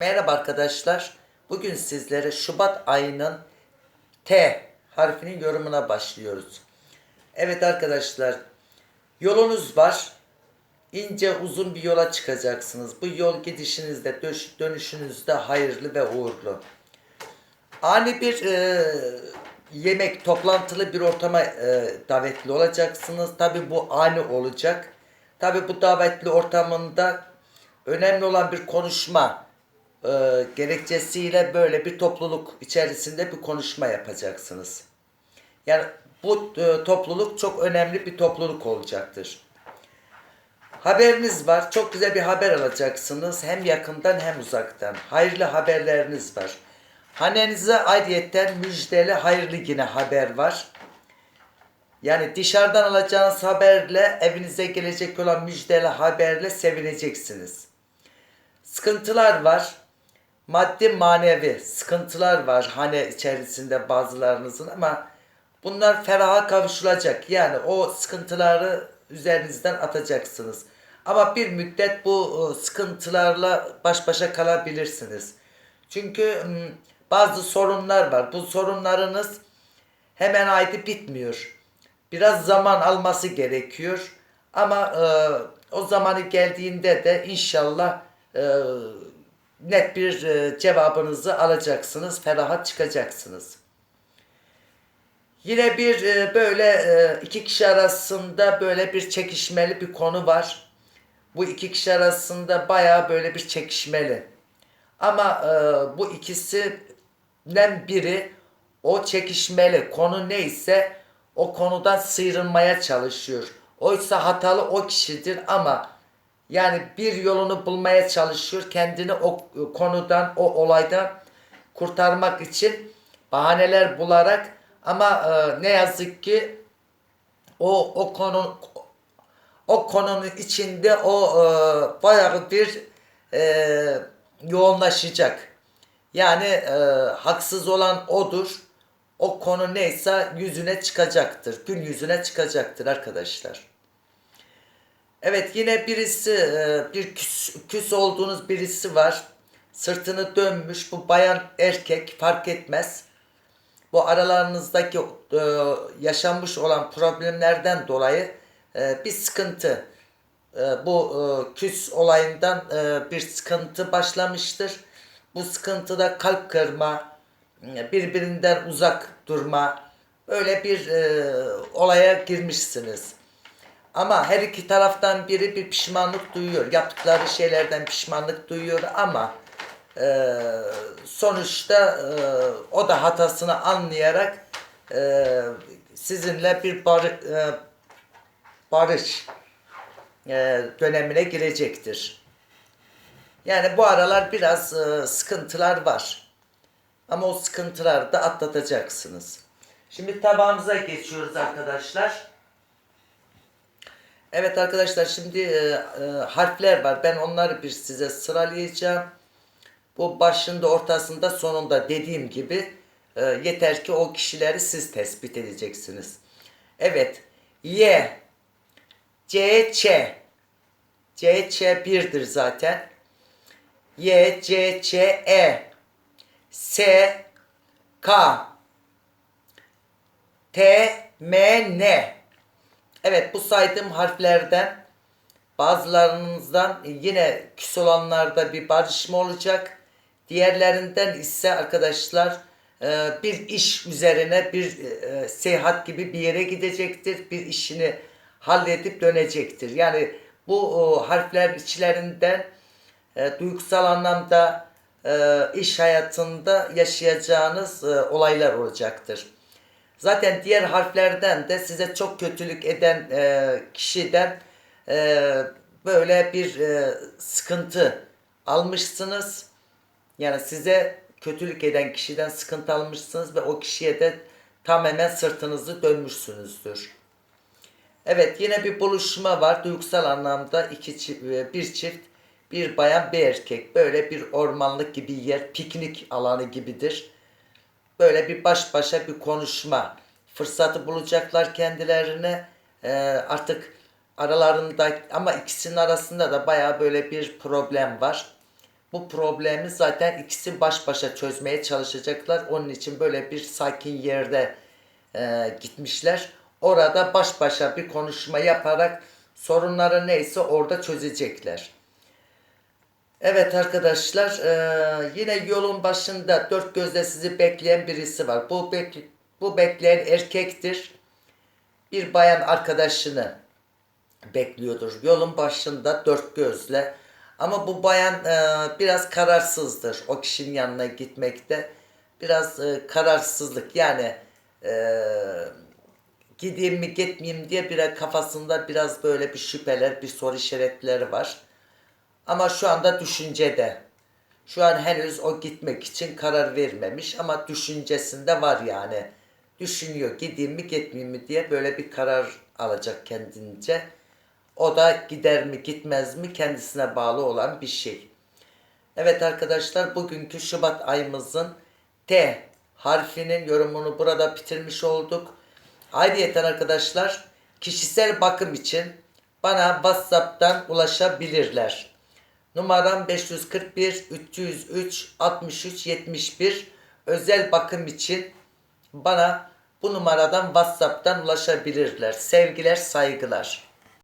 Merhaba arkadaşlar. Bugün sizlere Şubat ayının T harfinin yorumuna başlıyoruz. Evet arkadaşlar. Yolunuz var. İnce uzun bir yola çıkacaksınız. Bu yol gidişinizde, dönüşünüzde hayırlı ve uğurlu. Ani bir e, yemek, toplantılı bir ortama e, davetli olacaksınız. Tabi bu ani olacak. Tabi bu davetli ortamında önemli olan bir konuşma e, gerekçesiyle böyle bir topluluk içerisinde bir konuşma yapacaksınız. Yani bu e, topluluk çok önemli bir topluluk olacaktır. Haberiniz var. Çok güzel bir haber alacaksınız. Hem yakından hem uzaktan. Hayırlı haberleriniz var. Hanenize ayrıyetten müjdeli hayırlı yine haber var. Yani dışarıdan alacağınız haberle evinize gelecek olan müjdeli haberle sevineceksiniz. Sıkıntılar var. Maddi manevi sıkıntılar var hane içerisinde bazılarınızın ama bunlar feraha kavuşulacak. Yani o sıkıntıları üzerinizden atacaksınız. Ama bir müddet bu e, sıkıntılarla baş başa kalabilirsiniz. Çünkü bazı sorunlar var. Bu sorunlarınız hemen aydı bitmiyor. Biraz zaman alması gerekiyor. Ama e, o zamanı geldiğinde de inşallah e, net bir e, cevabınızı alacaksınız. Ferahat çıkacaksınız. Yine bir e, böyle e, iki kişi arasında böyle bir çekişmeli bir konu var. Bu iki kişi arasında baya böyle bir çekişmeli. Ama bu ikisinden biri o çekişmeli konu neyse o konudan sıyrılmaya çalışıyor. Oysa hatalı o kişidir ama yani bir yolunu bulmaya çalışıyor. Kendini o konudan, o olaydan kurtarmak için bahaneler bularak ama e, ne yazık ki o o konu o konunun içinde o e, bayağı bir e, yoğunlaşacak. Yani e, haksız olan odur. O konu neyse yüzüne çıkacaktır. Gün yüzüne çıkacaktır arkadaşlar. Evet yine birisi e, bir küs, küs olduğunuz birisi var. Sırtını dönmüş bu bayan erkek fark etmez. Bu aralarınızdaki e, yaşanmış olan problemlerden dolayı e, bir sıkıntı bu küs olayından bir sıkıntı başlamıştır. Bu sıkıntıda kalp kırma, birbirinden uzak durma öyle bir olaya girmişsiniz. Ama her iki taraftan biri bir pişmanlık duyuyor. Yaptıkları şeylerden pişmanlık duyuyor ama e, sonuçta e, o da hatasını anlayarak e, sizinle bir bar, e, barış e, dönemine girecektir. Yani bu aralar biraz e, sıkıntılar var. Ama o sıkıntıları da atlatacaksınız. Şimdi tabağımıza geçiyoruz arkadaşlar. Evet arkadaşlar şimdi e, e, harfler var. Ben onları bir size sıralayacağım. Bu başında, ortasında, sonunda dediğim gibi e, yeter ki o kişileri siz tespit edeceksiniz. Evet. Y C Ç C Ç birdir zaten. Y C Ç E S K T M N Evet bu saydığım harflerden bazılarınızdan yine küs olanlarda bir barışma olacak. Diğerlerinden ise arkadaşlar e, bir iş üzerine bir e, seyahat gibi bir yere gidecektir. Bir işini halledip dönecektir. Yani bu harfler içlerinden e, duygusal anlamda e, iş hayatında yaşayacağınız e, olaylar olacaktır. Zaten diğer harflerden de size çok kötülük eden e, kişiden e, böyle bir e, sıkıntı almışsınız. Yani size kötülük eden kişiden sıkıntı almışsınız ve o kişiye de tamamen sırtınızı dönmüşsünüzdür. Evet yine bir buluşma var. Duygusal anlamda iki çift, bir çift, bir bayan, bir erkek. Böyle bir ormanlık gibi yer, piknik alanı gibidir. Böyle bir baş başa bir konuşma fırsatı bulacaklar kendilerine. Ee, artık aralarında ama ikisinin arasında da baya böyle bir problem var. Bu problemi zaten ikisi baş başa çözmeye çalışacaklar. Onun için böyle bir sakin yerde e, gitmişler. Orada baş başa bir konuşma yaparak sorunları neyse orada çözecekler. Evet arkadaşlar eee, yine yolun başında dört gözle sizi bekleyen birisi var. Bu, bek bu bekleyen erkektir. Bir bayan arkadaşını bekliyordur. Yolun başında dört gözle. Ama bu bayan eee, biraz kararsızdır o kişinin yanına gitmekte. Biraz eee, kararsızlık yani eee gideyim mi gitmeyeyim diye bir kafasında biraz böyle bir şüpheler, bir soru işaretleri var. Ama şu anda düşüncede. Şu an henüz o gitmek için karar vermemiş ama düşüncesinde var yani. Düşünüyor gideyim mi gitmeyeyim mi diye böyle bir karar alacak kendince. O da gider mi gitmez mi kendisine bağlı olan bir şey. Evet arkadaşlar bugünkü Şubat ayımızın T harfinin yorumunu burada bitirmiş olduk. Ayrıyeten arkadaşlar kişisel bakım için bana WhatsApp'tan ulaşabilirler. Numaram 541 303 63 71 özel bakım için bana bu numaradan WhatsApp'tan ulaşabilirler. Sevgiler, saygılar.